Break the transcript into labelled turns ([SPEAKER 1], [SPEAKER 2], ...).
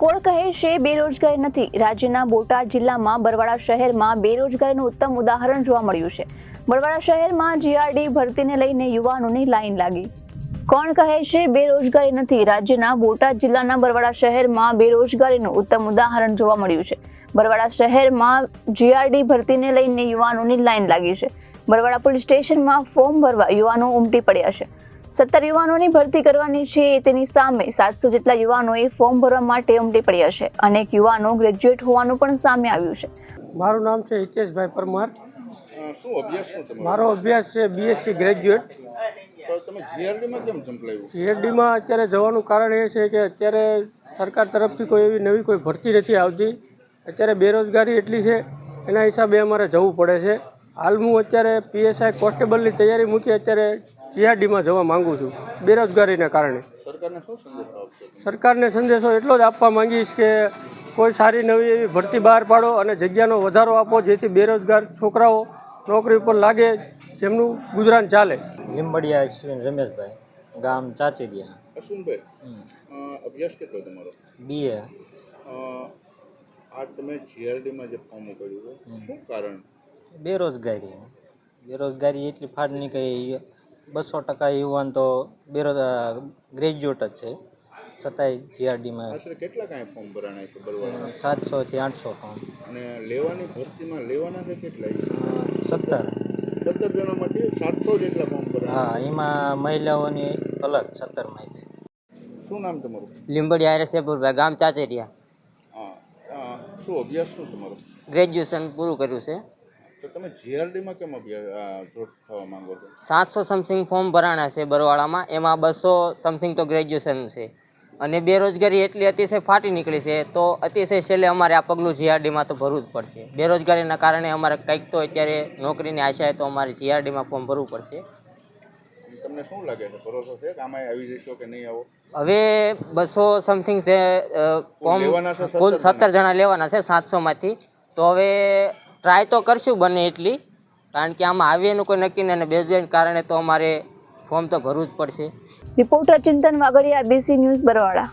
[SPEAKER 1] કોણ કહે છે બેરોજગારી નથી. રાજ્યના બોટાદ જિલ્લામાં બરવાડા શહેરમાં બેરોજગારીનું ઉત્તમ ઉદાહરણ જોવા મળ્યું છે. બરવાડા શહેરમાં જીઆરડી ભરતીને લઈને યુવાનોની લાઈન લાગી. કોણ કહે છે બેરોજગારી નથી? રાજ્યના બોટાદ જિલ્લાના બરવાડા શહેરમાં બેરોજગારીનું ઉત્તમ ઉદાહરણ જોવા મળ્યું છે. બરવાડા શહેરમાં જીઆરડી ભરતીને લઈને યુવાનોની લાઈન લાગી છે. બરવાડા પોલીસ સ્ટેશનમાં ફોર્મ ભરવા યુવાનો ઉમટી પડ્યા છે. સત્તર યુવાનોની ભરતી કરવાની છે તેની સામે સાતસો જેટલા યુવાનોએ ફોર્મ ભરવા માટે ઉમટી પડ્યા છે. અનેક યુવાનો ગ્રેજ્યુએટ હોવાનું પણ સામે આવ્યું છે.
[SPEAKER 2] મારું નામ છે હિતેશભાઈ પરમાર.
[SPEAKER 3] શું અભ્યાસ શું તમારો?
[SPEAKER 2] મારો અભ્યાસ છે બીએસસી ગ્રેજ્યુએટ.
[SPEAKER 3] તો તમે જીઆરડીમાં કેમ સંકળાયું?
[SPEAKER 2] સીએડીમાં અત્યારે જવાનું કારણ એ છે કે અત્યારે સરકાર તરફથી કોઈ એવી નવી કોઈ ભરતી નથી આવતી. અત્યારે બેરોજગારી એટલી છે એના હિસાબે અમારે જવું પડે છે. હાલ હું અત્યારે પીએસઆઈ કોન્સ્ટેબલની તૈયારી મૂકી અત્યારે જીઆરડીમાં જવા માંગુ છું બેરોજગારીને કારણે.
[SPEAKER 3] સરકારને સંદેશો આપશો
[SPEAKER 2] સરકારને સંદેશો એટલો જ આપવા માંગીશ કે કોઈ સારી નવી એવી ભરતી બહાર પાડો અને જગ્યાનો વધારો આપો જેથી બેરોજગાર છોકરાઓ નોકરી ઉપર લાગે જેમનું ગુજરાન ચાલે.
[SPEAKER 4] લીંબડિયા અશ્વિન રમેશભાઈ ગામ ચાચેરિયા.
[SPEAKER 3] અશ્વિનભાઈ અભ્યાસ કેટલો તમારો?
[SPEAKER 4] બીએ
[SPEAKER 3] આ તમે જીઆરડીમાં જે ફોર્મ ઉપાડ્યું શું કારણ?
[SPEAKER 4] બેરોજગારી. બેરોજગારી એટલી ફાડની કે બસો ટકા યુવાન તો બેરોજ ગ્રેજ્યુએટ જ છે. છતાંય જીઆરડીમાં
[SPEAKER 3] આશરે કેટલા કાંઈ ફોર્મ ભરાણા છે સાતસો
[SPEAKER 4] થી આઠસો ફોર્મ
[SPEAKER 3] અને લેવાની ભરતીમાં લેવાના છે કેટલા?
[SPEAKER 4] સત્તર.
[SPEAKER 3] સત્તર જણામાંથી સાતસો જેટલા ફોર્મ ભરાણા
[SPEAKER 4] હા એમાં મહિલાઓની અલગ સત્તર માહિતી
[SPEAKER 3] શું નામ તમારું?
[SPEAKER 5] લીંબડી આરસેપુરભાઈ ગામ ચાચેરિયા.
[SPEAKER 3] હા શું અભ્યાસ શું તમારો?
[SPEAKER 5] ગ્રેજ્યુએશન પૂરું કર્યું છે.
[SPEAKER 3] તો તમે જીઆરડીમાં કેમ જોડ થવા માંગો છો?
[SPEAKER 5] સાતસો સમથિંગ ફોર્મ ભરાણા છે બરવાળામાં. એમાં બસો સમથિંગ તો ગ્રેજ્યુએશન છે. અને બેરોજગારી એટલી અતિશય ફાટી નીકળી છે તો અતિશય છેલ્લે અમારે આ પગલું જીઆરડીમાં તો ભરવું જ પડશે. બેરોજગારીના કારણે અમારે કંઈક તો અત્યારે નોકરીની આશાએ તો અમારે જીઆરડીમાં ફોર્મ ભરવું પડશે.
[SPEAKER 3] તમને શું લાગે છે? ભરોસો છે કે આમાં આવી જશો કે નહીં આવો?
[SPEAKER 5] હવે બસો સમથિંગ છે ફોર્મ કુલ સત્તર જણા લેવાના છે સાતસોમાંથી. તો હવે ટ્રાય તો કરશું બને એટલી, કારણ કે આમાં આવે એનું કોઈ નક્કી નહીં અને બેરોજગારીના કારણે તો અમારે ફોર્મ તો ભરવું જ પડશે.
[SPEAKER 1] Reporter Chintan Vagadiya BC news Barwada.